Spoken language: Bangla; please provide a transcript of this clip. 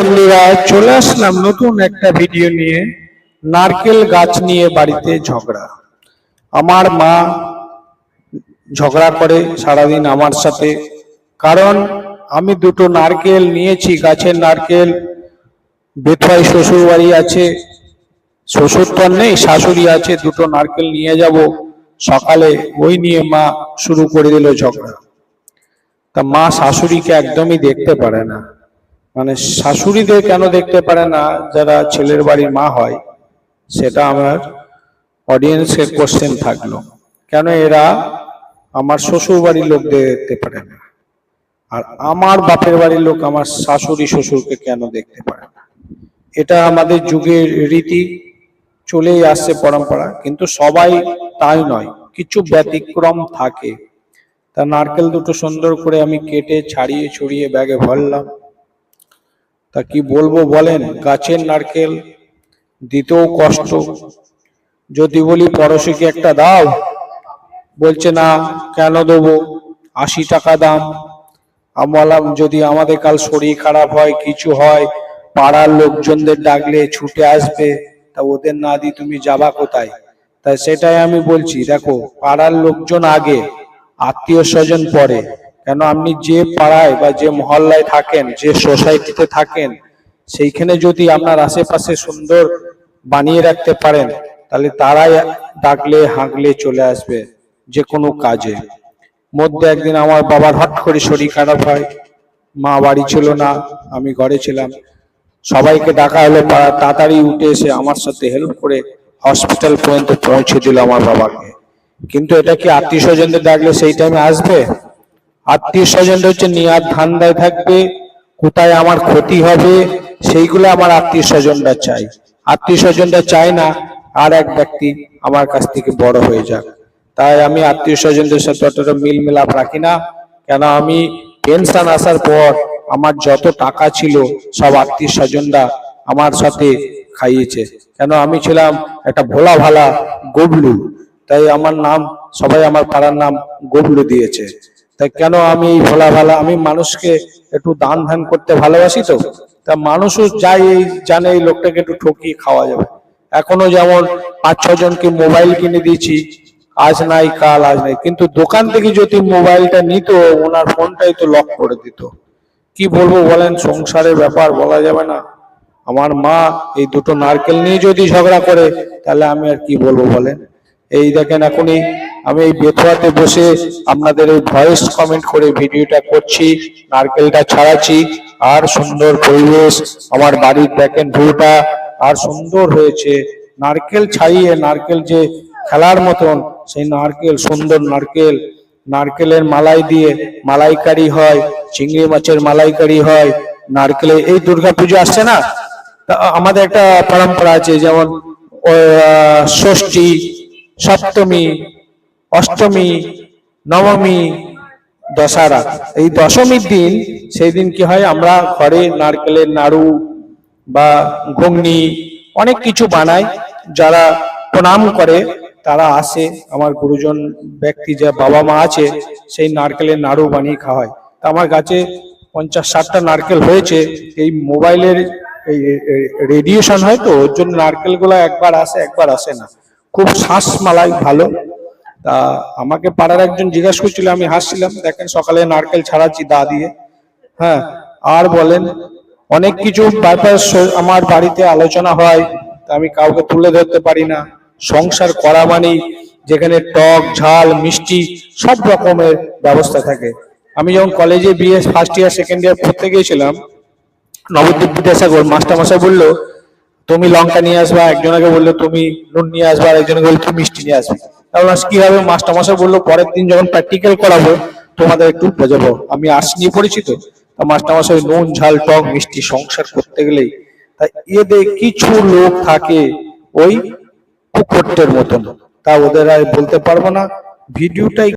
বন্ধুরা চলে আসলাম নতুন একটা ভিডিও নিয়ে। নারকেল গাছ নিয়ে বাড়িতে ঝগড়া। আমার মা ঝগড়া করে সারাদিন আমার সাথে। কারণ আমি দুটো নারকেল নিয়েছি, গাছের নারকেল। বেথুয়াই শ্বশুর বাড়ি আছে। শ্বশুর তো নেই, শাশুড়ি আছে, দুটো নারকেল নিয়ে যাব। সকালে ওই নিয়ে মা শুরু করে দিল ঝগড়া। তা মা শাশুড়িকে একদমই দেখতে পারে না। মানে শাশুড়িদের কেন দেখতে পারে না যারা ছেলের বাড়ির মা হয়? সেটা আমার অডিয়েন্সের কোশ্চেন থাকল। কেন এরা আমার শ্বশুর বাড়ির লোকদের দেখতে পারে না? আর আমার বাপের বাড়ির লোক আমার শাশুড়ি শ্বশুরকে কেন দেখতে পারে না? এটা আমাদের যুগের রীতি, চলেই আসছে পরম্পরা, কিন্তু সবাই তাই নয়, কিছু ব্যতিক্রম থাকে। তা নারকেল দুটো সুন্দর করে আমি কেটে, ছাড়িয়ে, ছড়িয়ে ব্যাগে ভরলাম। তা কি বলব বলেন? গাছের নারকেল দিতেও কষ্ট। যদি বলি পড়োশিকে একটা দাও? বলছে, না, কেন দেবো? আশি টাকা দাম। আমি বললাম, যদি আমাদের কাল শরীর খারাপ হয়, কিছু হয়, পাড়ার লোকজনদের ডাকলে ছুটে আসবে, তা ওদের না দি তুমি যাবা কোথায়? তাই সেটাই আমি বলছি, দেখো, পাড়ার লোকজন আগে, আত্মীয় স্বজন পরে। কেন আপনি যে পাড়ায় বা যে মহল্লায় থাকেন, যে সোসাইটিতে থাকেন, সেইখানে যদি আপনার আশেপাশে সুন্দর বানিয়ে রাখতে পারেন, তাহলে তারাই ডাকলে, হাঁকলে চলে আসবে যে কোনো কাজে। মধ্যে একদিন আমার বাবার হট করে শরীর খারাপ হয়, মা বাড়ি ছিল না, আমি ঘরে ছিলাম। সবাইকে ডাকা হলো পাড়া তাড়াতাড়ি উঠে এসে আমার সাথে হেল্প করে হসপিটাল পর্যন্ত পৌঁছে দিল আমার বাবাকে। কিন্তু এটা কি আত্মীয় স্বজনদের ডাকলে সেই টাইমে আসবে? আত্মীয় স্বজনরা হচ্ছে নিয়ার ধান্দায় থাকবে, কোথায় আমার ক্ষতি হবে, সেইগুলো আমার আত্মীয় স্বজনরা চাই আত্মীয় স্বজনরা চায় না, আর এক ব্যক্তি আমার কাছ থেকে বড় হয়ে যাক। তাই আমি আত্মীয় স্বজনদের সাথে অতটা মিল মিলাপ রাখি না, কেন আমি পেনশন আসার পর আমার যত টাকা ছিল, সব আত্মীয় স্বজনরা আমার সাথে খাইয়েছে। কেন আমি ছিলাম একটা ভোলা ভালা গবলু, তাই আমার নাম, সবাই আমার পাড়ার নাম গবলু দিয়েছে। তাই কেন আমি এই ভোলা ভালা, আমি মানুষকে একটু দান ধান করতে ভালোবাসি তো? তা মানুষও যাই এই, জানে এই লোকটাকে একটু ঠকিয়ে খাওয়া যাবে। এখনও যেমন পাঁচ, ছ জনকে মোবাইল কিনে দিয়েছি, আজ নাই, কাল আজ নাই। কিন্তু দোকান থেকে যদি মোবাইলটা নিত, ওনার ফোনটাই তো লক করে দিত। কি বলব বলেন, সংসারের ব্যাপার বলা যাবে না। আমার মা এই দুটো নারকেল নিয়ে যদি ঝগড়া করে, তাহলে আমি আর কি বলব বলেন? এই দেখেন এখনই আমি এই বেথুয়াতে বসে আপনাদের এই ভয়েস কমেন্ট করে ভিডিওটা করছি, নারকেলটা ছাড়াচ্ছি। আর সুন্দর পরিবেশ, আমার বাড়ির দেখেন ভিউটা আর সুন্দর হয়েছে। নারকেল ছাড়িয়ে, নারকেল যে খেলার মতন, সেই নারকেল, সুন্দর নারকেল। নারকেলের মালাই দিয়ে মালাইকারি হয়, চিংড়ি মাছের মালাইকারি হয়। নারকেলে, এই দুর্গা পুজো আসছে না? আমাদের একটা পরম্পরা আছে, যেমন ষষ্ঠী সপ্তমী, অষ্টমী, নবমী, দশহরা। এই দশমীর দিন সেই দিন কি হয়, আমরা ঘরে নারকেলের নাড়ু বা ঘুগনি, অনেক কিছু বানাই। যারা প্রণাম করে, তারা আসে। আমার গুরুজন ব্যক্তি, যে বাবা মা আছে, সেই নারকেলের নাড়ু বানিয়ে খাওয়ায়। তা আমার গাছে পঞ্চাশ ষাটটা নারকেল হয়েছে। এই মোবাইলের এই, রেডিয়েশন হয় তো, ওর জন্য নারকেলগুলো একবার আসে একবার আসে না। খুব শ্বাস মালাই ভালো। তা আমাকে পাড়ার একজন জিজ্ঞাসা করছিল, আমি হাসছিলাম, দেখেন সকালে নারকেল ছাড়াচ্ছি দা দিয়ে। হ্যাঁ আর বলেন, অনেক কিছু আমার বাড়িতে আলোচনা হয়, তা আমি কাউকে তুলে ধরতে পারি না। সংসার করা মানেই যেখানে টক, ঝাল, মিষ্টি সব রকমের ব্যবস্থা থাকে। আমি যখন কলেজে BA first year second year পড়তে গিয়েছিলাম, নবদ্বীপ বিদ্যাসাগর মাস্টারমশাই বলল তুমি লঙ্কা নিয়ে আসবা, একজনকে বলল তুমি নুন নিয়ে আসবা আর একজনকে বলল তুমি মিষ্টি নিয়ে আসবে। তাহলে কি হবে মাস্টারমশাই বলল, পরের দিন যখন প্র্যাকটিক্যাল করাবো, তোমাদের একটু বোঝাবো। আমি আর্টস নিয়ে পড়েছি তো মাস্টারমশাই নুন, ঝাল, টক, মিষ্টি সংসার করতে গেলেই, তা এদের কিছু লোক থাকে ওই কুকুরটের মতন। তা ওদের আর বলতে পারব না। ভিডিওটাই